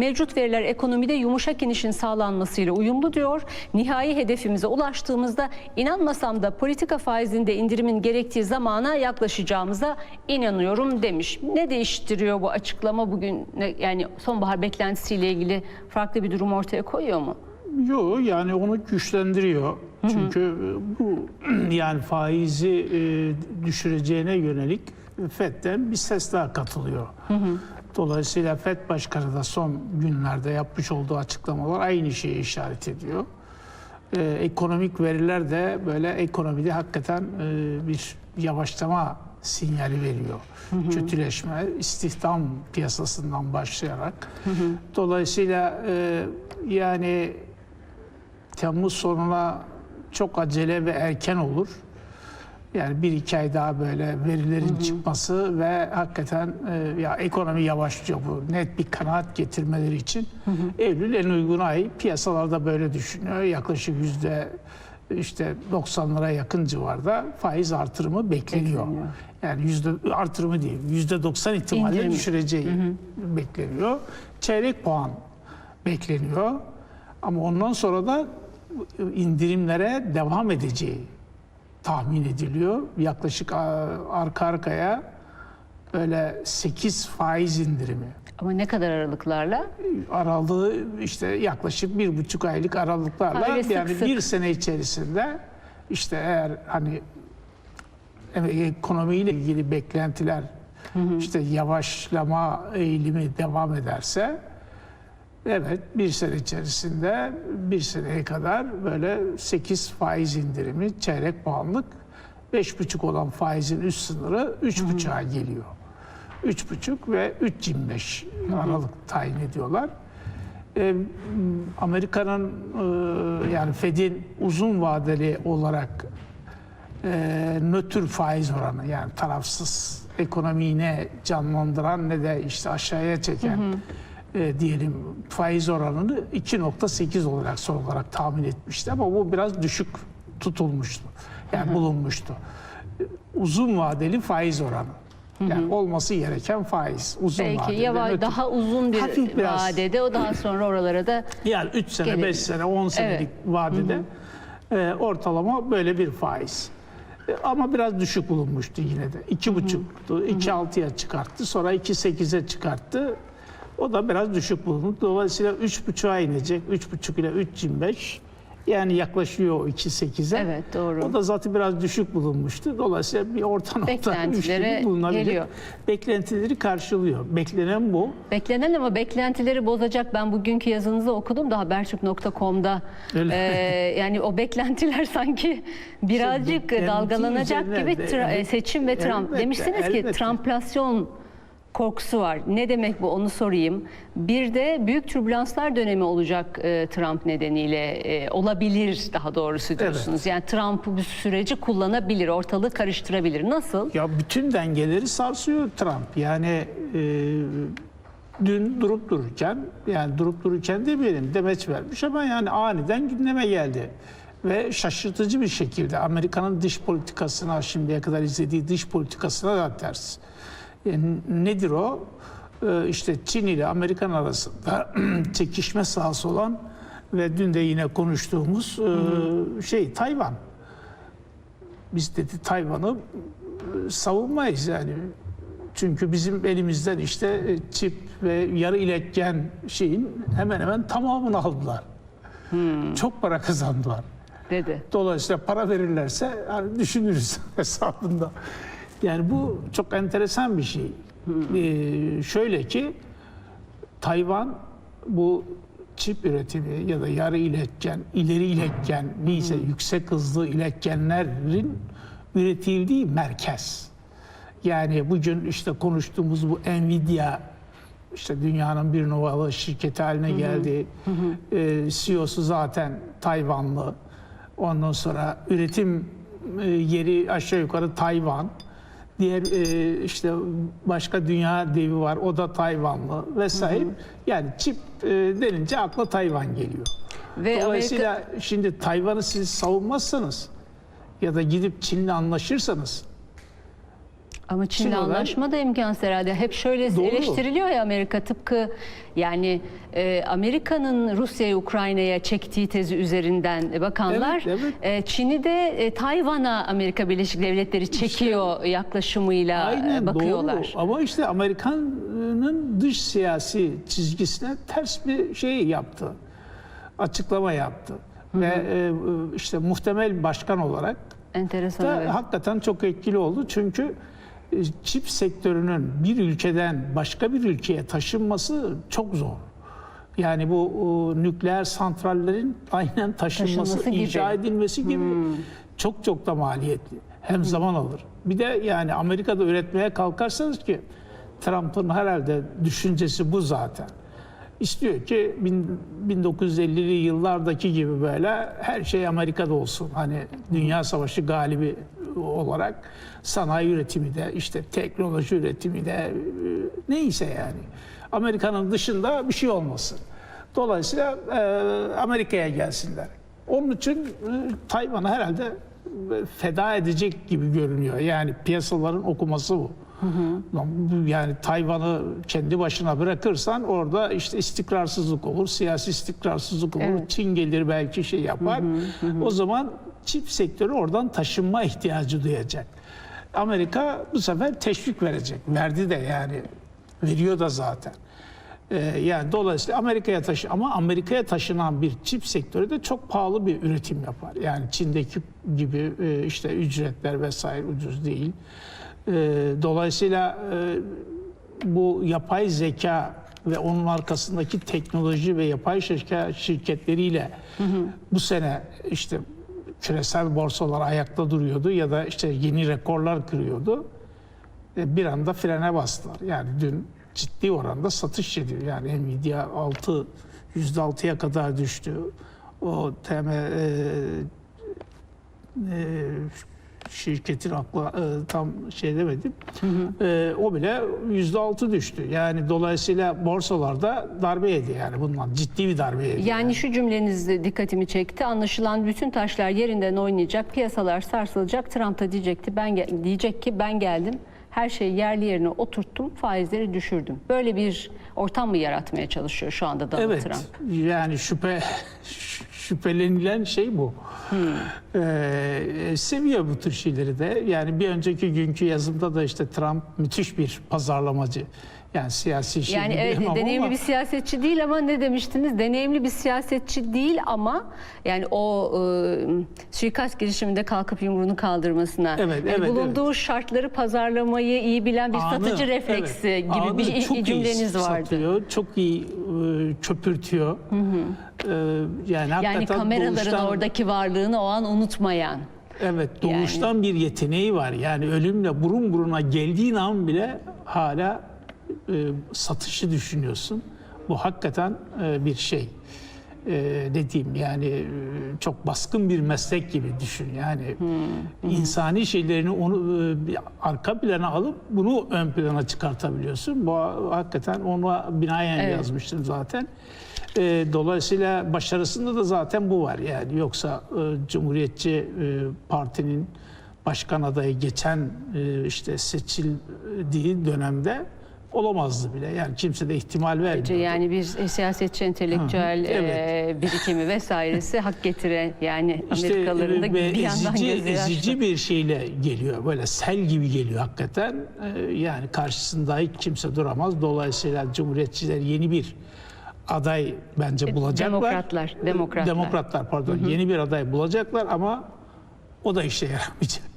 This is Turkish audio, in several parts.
Mevcut veriler ekonomide yumuşak inişin sağlanmasıyla uyumlu diyor. Nihai hedefimize ulaştığımızda inanmasam da politika faizinde indirimin gerektiği zamana yaklaşacağımıza inanıyorum demiş. Ne değiştiriyor bu açıklama bugün yani sonbahar beklentisiyle ilgili farklı bir durum ortaya koyuyor mu? Yok yani onu güçlendiriyor. Çünkü e, bu yani faizi e, düşüreceğine yönelik FED'den bir ses daha katılıyor. Dolayısıyla FED Başkanı da son günlerde yapmış olduğu açıklamalar aynı şeyi işaret ediyor. E, ekonomik veriler de böyle ekonomide hakikaten e, bir yavaşlama sinyali veriyor. Kötüleşme, istihdam piyasasından başlayarak. Dolayısıyla e, yani Temmuz sonuna çok acele ve erken olur. Yani bir iki ay daha böyle verilerin çıkması ve hakikaten e, ya ekonomi yavaşlıyor bu net bir kanaat getirmeleri için Eylül en uygun ay piyasalarda böyle düşünüyor. Yaklaşık yüzde işte 90'lara yakın civarda faiz artırımı bekleniyor. Bekleniyor. Yani yüzde artırımı değil, yüzde 90 ihtimalle İndirimi. düşüreceği bekleniyor. Çeyrek puan bekleniyor. Ama ondan sonra da indirimlere devam edeceği tahmin ediliyor. Yaklaşık arka arkaya böyle 8 faiz indirimi. Ama ne kadar aralıklarla? Aralığı işte yaklaşık bir buçuk aylık aralıklarla Ha, sık yani sık. bir sene içerisinde işte eğer hani evet, ekonomiyle ilgili beklentiler işte yavaşlama eğilimi devam ederse evet bir sene içerisinde bir seneye kadar böyle 8 faiz indirimi çeyrek puanlık 5,5 olan faizin üst sınırı 3,5'a geliyor. 3,5 ve 3,25 aralık tayin ediyorlar. Ee, Amerika'nın e, yani Fed'in uzun vadeli olarak e, nötr faiz oranı yani tarafsız ekonomiyi ne canlandıran ne de işte aşağıya çeken e, diyelim faiz oranını 2.8 olarak son olarak tahmin etmişti ama bu biraz düşük tutulmuştu. Yani bulunmuştu. E, Uzun vadeli faiz oranı. Yani olması gereken faiz. Uzun Belki vadeli. yavaş nötr. daha uzun bir Hafif biraz. vadede o daha sonra oralara da Yani 3 sene, Gelir. 5 sene, 10 senelik vadede e, ortalama böyle bir faiz. E, ama biraz düşük bulunmuştu yine de. 2,5'tu, 2,6'ya çıkarttı. Sonra 2,8'e çıkarttı. O da biraz düşük bulundu. Dolayısıyla 3,5'a inecek. 3,5 ile 3,25 yani yaklaşıyor o 2,8'e. Evet, doğru. O da zaten biraz düşük bulunmuştu. Dolayısıyla bir orta nokta gibi bulunabilir. geliyor. Beklentileri karşılıyor. Beklenen bu. Beklenen ama beklentileri bozacak. Ben bugünkü yazınızı okudum da habertürk.com'da. Öyle. Ee, yani o beklentiler sanki birazcık dalgalanacak gibi de, evet. seçim ve Trump. Elbette, Demiştiniz ki elbette. Trumplasyon korkusu var. Ne demek bu onu sorayım. Bir de büyük türbülanslar dönemi olacak e, Trump nedeniyle e, olabilir daha doğrusu diyorsunuz. Yani Trump bu süreci kullanabilir, ortalığı karıştırabilir. Nasıl? Ya bütün dengeleri sarsıyor Trump. Yani e, dün durup dururken yani durup dururken demeyelim demeç vermiş ama yani aniden gündeme geldi. Ve şaşırtıcı bir şekilde Amerika'nın dış politikasına şimdiye kadar izlediği dış politikasına da ters. Yani nedir o? E, işte Çin ile Amerikan arasında çekişme sahası olan ve dün de yine konuştuğumuz e, şey Tayvan. Biz dedi Tayvan'ı e, savunmayız yani. Çünkü bizim elimizden işte e, çip ve yarı iletken şeyin hemen hemen tamamını aldılar. Çok para kazandılar. dedi. Dolayısıyla para verirlerse hani düşünürüz hesabında. Yani bu çok enteresan bir şey. Ee, şöyle ki Tayvan bu çip üretimi ya da yarı iletken, ileri iletken neyse yüksek hızlı iletkenlerin üretildiği merkez. Yani bugün işte konuştuğumuz bu Nvidia işte dünyanın bir numaralı şirketi haline geldi. Ee, CEO'su zaten Tayvanlı. Ondan sonra üretim e, yeri aşağı yukarı Tayvan. Diğer e, işte başka dünya devi var. O da Tayvanlı vesaire. Yani çip e, denince akla Tayvan geliyor. Ve Dolayısıyla şimdi Tayvan'ı siz savunmazsanız ya da gidip Çin'le anlaşırsanız Ama Çin'le Çin anlaşma da imkansız herhalde. Hep şöyle Doğru. eleştiriliyor ya Amerika tıpkı yani e, Amerika'nın Rusya'yı Ukrayna'ya çektiği tezi üzerinden bakanlar Evet, evet. e, Çin'i de e, Tayvan'a Amerika Birleşik Devletleri çekiyor yaklaşımıyla e, Aynen bakıyorlar. doğru. Ama işte Amerika'nın dış siyasi çizgisine ters bir şey yaptı. Açıklama yaptı. Ve e, işte muhtemel başkan olarak Enteresan da evet. hakikaten çok etkili oldu. Çünkü e, çip sektörünün bir ülkeden başka bir ülkeye taşınması çok zor. Yani bu o, nükleer santrallerin aynen taşınması, Taşınması gibi. edilmesi gibi çok çok da maliyetli. Hem zaman alır. Bir de yani Amerika'da üretmeye kalkarsanız ki Trump'ın herhalde düşüncesi bu zaten. İstiyor ki bin- 1950'li yıllardaki gibi böyle her şey Amerika'da olsun. Hani Dünya Savaşı galibi olarak sanayi üretimi de işte teknoloji üretimi de e, neyse yani. Amerika'nın dışında bir şey olmasın. Dolayısıyla e, Amerika'ya gelsinler. Onun için e, Tayvan'ı herhalde feda edecek gibi görünüyor. Yani piyasaların okuması bu. Yani Tayvan'ı kendi başına bırakırsan orada işte istikrarsızlık olur, siyasi istikrarsızlık olur. Evet. Çin gelir belki şey yapar. O zaman çip sektörü oradan taşınma ihtiyacı duyacak. Amerika bu sefer teşvik verecek. Verdi de yani veriyor da zaten. Ee, yani dolayısıyla Amerika'ya taşı ama Amerika'ya taşınan bir çip sektörü de çok pahalı bir üretim yapar. Yani Çin'deki gibi e, işte ücretler vesaire ucuz değil. Ee, dolayısıyla e, bu yapay zeka ve onun arkasındaki teknoloji ve yapay zeka şirketleriyle bu sene işte küresel borsalar ayakta duruyordu ya da işte yeni rekorlar kırıyordu. E, bir anda frene bastılar. Yani dün ciddi oranda satış ediyor. Yani Nvidia 6 %6'ya kadar düştü. O TM e, e, şirketin akla e, tam şey demedim. E, o bile %6 düştü. Yani dolayısıyla borsalarda darbe yedi yani bundan ciddi bir darbe yedi. Yani şu cümleniz de dikkatimi çekti. Anlaşılan bütün taşlar yerinden oynayacak, piyasalar sarsılacak. Trump da diyecekti ben diyecek ki ben geldim. Her şeyi yerli yerine oturttum, faizleri düşürdüm. Böyle bir ortam mı yaratmaya çalışıyor şu anda Donald Evet. Trump? Yani şüphe şüphelenilen şey bu. Hmm. Ee, seviyor bu tür şeyleri de. Yani bir önceki günkü yazımda da işte Trump müthiş bir pazarlamacı. Yani siyasi şey Yani evet deneyimli ama bir siyasetçi değil ama ne demiştiniz? Deneyimli bir siyasetçi değil ama yani o e, suikast girişiminde kalkıp yumruğunu kaldırmasına Evet, yani evet, bulunduğu şartları pazarlamayı iyi bilen bir anı, satıcı refleksi evet, gibi anı bir çok iyi cümleniz vardı. Satıyor, çok iyi e, köpürtüyor. Ee, yani Yani hakikaten kameraların doğuştan- oradaki varlığını o an unutmayan. Evet doğuştan bir yeteneği var. Yani ölümle burun buruna geldiğin an bile hala e, satışı düşünüyorsun. Bu hakikaten e, bir şey. E, ne diyeyim yani e, çok baskın bir meslek gibi düşün. Yani insani şeylerini onu e, arka plana alıp bunu ön plana çıkartabiliyorsun. Bu hakikaten ona binaen Evet. yazmıştım zaten. E, dolayısıyla başarısında da zaten bu var. Yani yoksa e, Cumhuriyetçi e, Parti'nin başkan adayı geçen e, işte seçildiği dönemde olamazdı bile. Yani kimse de ihtimal vermiyor. Yani bir siyasetçi, entelektüel Hı hı, evet. e, birikimi vesairesi hak getire. Yani İşte Amerikalıların da e, bir yandan ezici, gözü yaşlı. ezici bir şeyle geliyor. Böyle sel gibi geliyor hakikaten. E, yani karşısında hiç kimse duramaz. Dolayısıyla Cumhuriyetçiler yeni bir aday bence bulacaklar. Demokratlar, E, demokratlar. Demokratlar pardon. Yeni bir aday bulacaklar ama o da işe yaramayacak.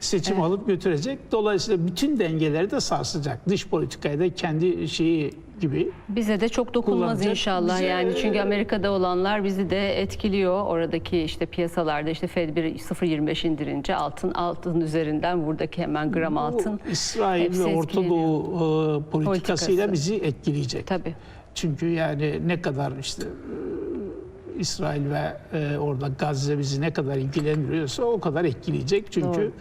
Seçim alıp götürecek. Dolayısıyla bütün dengeleri de sarsacak. Dış politikayı da kendi şeyi gibi Bize de çok dokunmaz inşallah Bize- yani çünkü Amerika'da olanlar bizi de etkiliyor. Oradaki işte piyasalarda işte Fed bir 0.25 indirince altın altın üzerinden buradaki hemen gram altın. Bu İsrail ve Orta. Doğu e, politikasıyla Politikası. bizi etkileyecek. Tabii. Çünkü yani ne kadar işte e, İsrail ve e, orada Gazze bizi ne kadar ilgilendiriyorsa o kadar etkileyecek. Çünkü Doğru.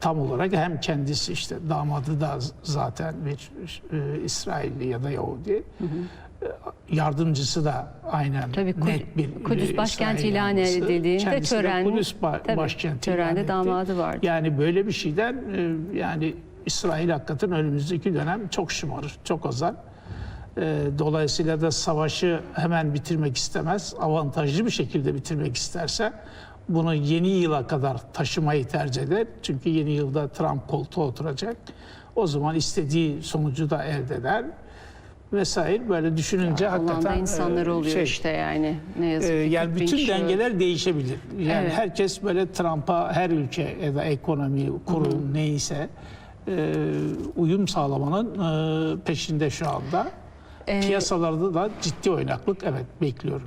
tam olarak hem kendisi işte damadı da zaten bir e, İsrailli ya da Yahudi. E, Yardımcısı da aynen Tabii Kudüs- net bir Kudüs e, başkent İsrail ilan edildiğinde tören- Kudüs ba- tabii, başkenti törende damadı vardı. Yani böyle bir şeyden e, yani İsrail hakikaten önümüzdeki dönem çok şımarır, çok azar. Ee, dolayısıyla da savaşı hemen bitirmek istemez. Avantajlı bir şekilde bitirmek isterse bunu yeni yıla kadar taşımayı tercih eder. Çünkü yeni yılda Trump koltuğa oturacak. O zaman istediği sonucu da elde eder. Vesaire böyle düşününce Alanda hakikaten insanlar e, oluyor şey, işte yani ne yazık ee, ki. yani 40 bin bütün kişi dengeler değişebilir. Yani Evet. herkes böyle Trump'a her ülke ya da ekonomi, kurum neyse e, uyum sağlamanın e, peşinde şu anda. Ee, Piyasalarda da ciddi oynaklık evet bekliyorum.